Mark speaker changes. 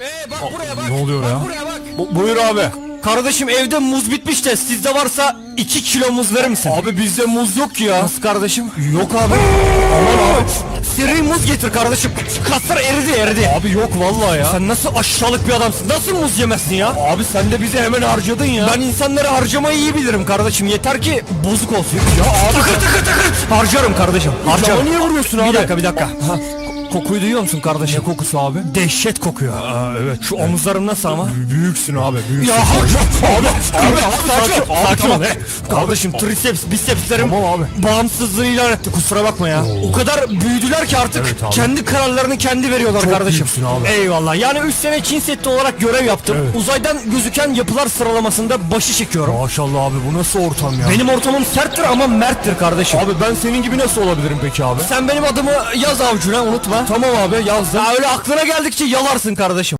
Speaker 1: Ee bak buraya bak.
Speaker 2: ne oluyor
Speaker 1: bak
Speaker 2: ya?
Speaker 1: Buraya bak.
Speaker 2: Bu- buyur abi.
Speaker 1: Kardeşim evde muz bitmiş de sizde varsa 2 kilo muz verir misin?
Speaker 2: Abi bizde muz yok ya.
Speaker 1: Nasıl kardeşim? Yok abi. Aman abi. Seri muz getir kardeşim. Kaslar eridi eridi.
Speaker 2: Abi yok vallahi ya.
Speaker 1: Sen nasıl aşağılık bir adamsın? Nasıl muz yemezsin ya?
Speaker 2: Abi sen de bizi hemen harcadın ya.
Speaker 1: Ben insanları harcamayı iyi bilirim kardeşim. Yeter ki bozuk olsun. Ya abi. Tıkır tıkır tıkır. Harcarım kardeşim. Harcarım.
Speaker 2: Niye vuruyorsun abi?
Speaker 1: Bir dakika bir dakika. Ha, kokuyu duyuyor musun kardeşim?
Speaker 2: Ne kokusu abi?
Speaker 1: Dehşet kokuyor.
Speaker 2: Aa, evet.
Speaker 1: Şu omuzlarım nasıl ama?
Speaker 2: Büyüksün abi. Büyüksün.
Speaker 1: Ya abi, abi, abi,
Speaker 2: sakin ol,
Speaker 1: sakin ol. Kardeşim triceps, bicepslerim
Speaker 2: Tamam abi.
Speaker 1: bağımsızlığını ilan etti kusura bakma ya. O kadar büyüdüler ki artık
Speaker 2: Evet abi.
Speaker 1: kendi kararlarını kendi veriyorlar
Speaker 2: Çok
Speaker 1: kardeşim.
Speaker 2: büyüksün abi.
Speaker 1: Eyvallah. Yani 3 sene Çin Seddi olarak görev yaptım.
Speaker 2: Evet.
Speaker 1: Uzaydan gözüken yapılar sıralamasında başı çekiyorum.
Speaker 2: Maşallah abi bu nasıl ortam ya?
Speaker 1: Benim ortamım serttir ama merttir kardeşim.
Speaker 2: Abi ben senin gibi nasıl olabilirim peki abi?
Speaker 1: Sen benim adımı yaz avucuna unutma.
Speaker 2: Tamam abi yazdım.
Speaker 1: Ya öyle aklına geldikçe yalarsın kardeşim.